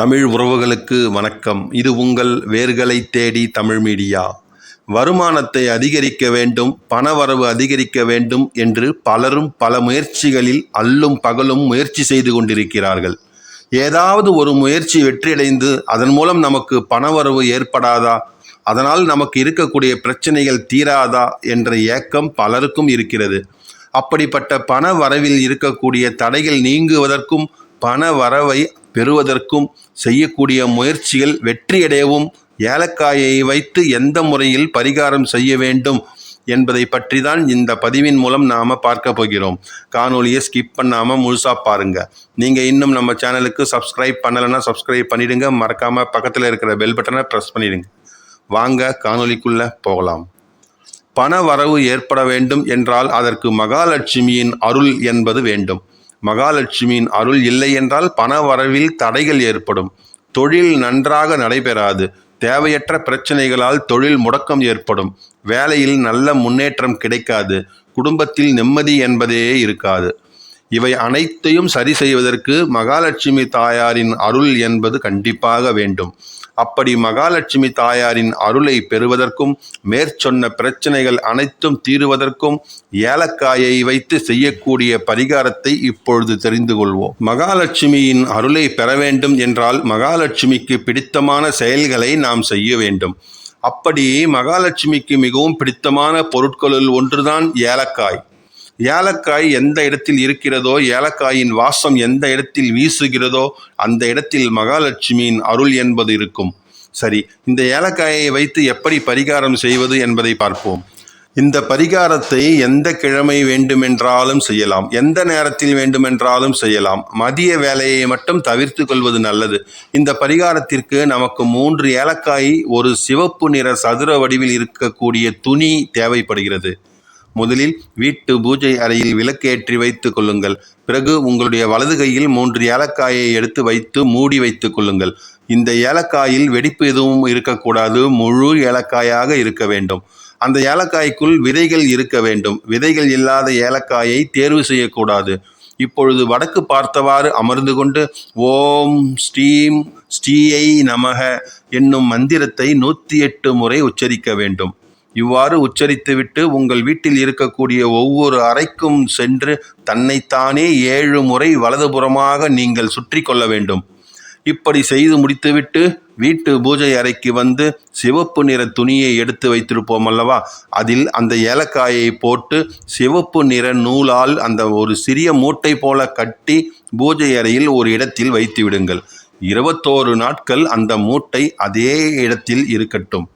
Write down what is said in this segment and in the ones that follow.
தமிழ் உறவுகளுக்கு வணக்கம். இது உங்கள் வேர்களை தேடி தமிழ் மீடியா. வருமானத்தை அதிகரிக்க வேண்டும் பணவரவு அதிகரிக்க வேண்டும் என்று பலரும் பல முயற்சிகளில் அல்லும் பகலும் முயற்சி செய்து கொண்டிருக்கிறார்கள். ஏதாவது ஒரு முயற்சி வெற்றியடைந்து அதன் மூலம் நமக்கு பணவரவு ஏற்படாதா? அதனால் நமக்கு இருக்கக்கூடிய பிரச்சனைகள் தீராதா? என்ற ஏக்கம் பலருக்கும் இருக்கிறது. அப்படிப்பட்ட பண வரவில் இருக்கக்கூடிய தடைகள் நீங்குவதற்கும் பண வரவை பெறுவதற்கும் செய்யக்கூடிய முயற்சிகள் வெற்றியடையவும் ஏலக்காயை வைத்து எந்த முறையில் பரிகாரம் செய்ய வேண்டும் என்பதை பற்றி தான் இந்த பதிவின் மூலம் நாம் பார்க்க போகிறோம். காணொலியை ஸ்கிப் பண்ணாமல் முழுசாக பாருங்கள் நீங்கள் இன்னும் நம்ம சேனலுக்கு சப்ஸ்கிரைப் பண்ணலைன்னா சப்ஸ்கிரைப் பண்ணிடுங்க. மறக்காமல் பக்கத்தில் இருக்கிற பெல் பட்டனை ப்ரெஸ் பண்ணிடுங்க. வாங்க காணொலிக்குள்ளே போகலாம். பண வரவு ஏற்பட வேண்டும் என்றால் அதற்கு மகாலட்சுமியின் அருள் என்பது வேண்டும். மகாலட்சுமியின் அருள் இல்லை என்றால் பண வரவில் தடைகள் ஏற்படும். தொழில் நன்றாக நடைபெறாது. தேவையற்ற பிரச்சனைகளால் தொழில் முடக்கம் ஏற்படும். வேலையில் நல்ல முன்னேற்றம் கிடைக்காது. குடும்பத்தில் நிம்மதி என்பதே இருக்காது. இவை அனைத்தையும் சரி செய்வதற்கு மகாலட்சுமி தாயாரின் அருள் என்பது கண்டிப்பாக வேண்டும். அப்படி மகாலட்சுமி தாயாரின் அருளை பெறுவதற்கும் மேற்சொன்ன பிரச்சனைகள் அனைத்தும் தீருவதற்கும் ஏலக்காயை வைத்து செய்யக்கூடிய பரிகாரத்தை இப்பொழுது தெரிந்து கொள்வோம். மகாலட்சுமியின் அருளை பெற வேண்டும் என்றால் மகாலட்சுமிக்கு பிடித்தமான செயல்களை நாம் செய்ய வேண்டும். அப்படி மகாலட்சுமிக்கு மிகவும் பிடித்தமான பொருட்களுள் ஒன்றுதான் ஏலக்காய். ஏலக்காய் எந்த இடத்தில் இருக்கிறதோ ஏலக்காயின் வாசம் எந்த இடத்தில் வீசுகிறதோ அந்த இடத்தில் மகாலட்சுமியின் அருள் என்பது இருக்கும். சரி இந்த ஏலக்காயை வைத்து எப்படி பரிகாரம் செய்வது என்பதை பார்ப்போம். இந்த பரிகாரத்தை எந்த கிழமை வேண்டுமென்றாலும் செய்யலாம். எந்த நேரத்தில் வேண்டுமென்றாலும் செய்யலாம். மதிய வேலையை மட்டும் தவிர்த்து கொள்வது நல்லது. இந்த பரிகாரத்திற்கு நமக்கு மூன்று ஏலக்காய் ஒரு சிவப்பு நிற சதுர வடிவில் இருக்கக்கூடிய துணி தேவைப்படுகிறது. முதலில் வீட்டு பூஜை அறையில் விளக்கேற்றி வைத்துக் கொள்ளுங்கள். பிறகு உங்களுடைய வலது கையில் மூன்று ஏலக்காயை எடுத்து வைத்து மூடி வைத்துக் கொள்ளுங்கள். இந்த ஏலக்காயில் வெடிப்பு எதுவும் இருக்கக்கூடாது. முழு ஏலக்காயாக இருக்க வேண்டும். அந்த ஏலக்காய்க்குள் விதைகள் இருக்க வேண்டும். விதைகள் இல்லாத ஏலக்காயை தேர்வு செய்யக்கூடாது. இப்பொழுது வடக்கு பார்த்தவாறு அமர்ந்து கொண்டு ஓம் ஸ்ரீம் ஸ்ரீயை நமக என்னும் மந்திரத்தை நூற்றி எட்டு முறை உச்சரிக்க வேண்டும். இவ்வாறு உச்சரித்துவிட்டு உங்கள் வீட்டில் இருக்கக்கூடிய ஒவ்வொரு அறைக்கும் சென்று தன்னைத்தானே ஏழு முறை வலதுபுறமாக நீங்கள் சுற்றி கொள்ள வேண்டும். இப்படி செய்து முடித்துவிட்டு வீட்டு பூஜை அறைக்கு வந்து சிவப்பு நிற துணியை எடுத்து வைத்திருப்போம் அல்லவா? அதில் அந்த ஏலக்காயை போட்டு சிவப்பு நிற நூலால் அந்த ஒரு சிறிய மூட்டை போல கட்டி பூஜை அறையில் ஒரு இடத்தில் வைத்து விடுங்கள். இருபத்தோரு நாட்கள் அந்த மூட்டை அதே இடத்தில் இருக்கட்டும்.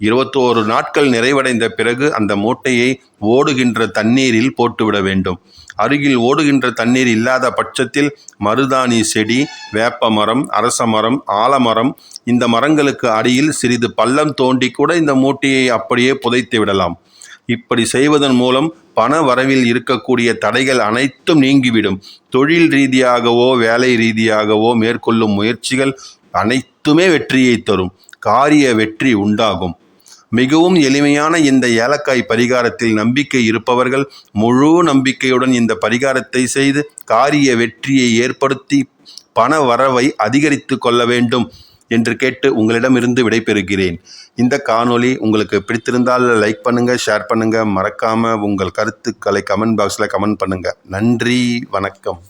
இருபத்தோரு நாட்கள் நிறைவடைந்த பிறகு அந்த மூட்டையை ஓடுகின்ற தண்ணீரில் போட்டுவிட வேண்டும். அருகில் ஓடுகின்ற தண்ணீர் இல்லாத பட்சத்தில் மருதாணி செடி வேப்ப மரம் அரச மரம் ஆலமரம் இந்த மரங்களுக்கு அடியில் சிறிது பள்ளம் தோண்டி கூட இந்த மூட்டையை அப்படியே புதைத்து விடலாம். இப்படி செய்வதன் மூலம் பண வரவில் இருக்கக்கூடிய தடைகள் அனைத்தும் நீங்கிவிடும். தொழில் ரீதியாகவோ வேலை ரீதியாகவோ மேற்கொள்ளும் முயற்சிகள் அனைத்துமே வெற்றியை தரும். காரிய வெற்றி உண்டாகும். மிகவும் எளிமையான இந்த ஏலக்காய் பரிகாரத்தில் நம்பிக்கை இருப்பவர்கள் முழு நம்பிக்கையுடன் இந்த பரிகாரத்தை செய்து காரிய வெற்றியை ஏற்படுத்தி பண வரவை அதிகரித்து கொள்ள வேண்டும் என்று கேட்டு உங்களிடமிருந்து விடைபெறுகிறேன். இந்த காணொளி உங்களுக்கு பிடித்திருந்தால் லைக் பண்ணுங்கள் ஷேர் பண்ணுங்கள் மறக்காமல் உங்கள் கருத்துக்களை கமெண்ட் பாக்ஸில் கமெண்ட் பண்ணுங்கள் நன்றி வணக்கம்.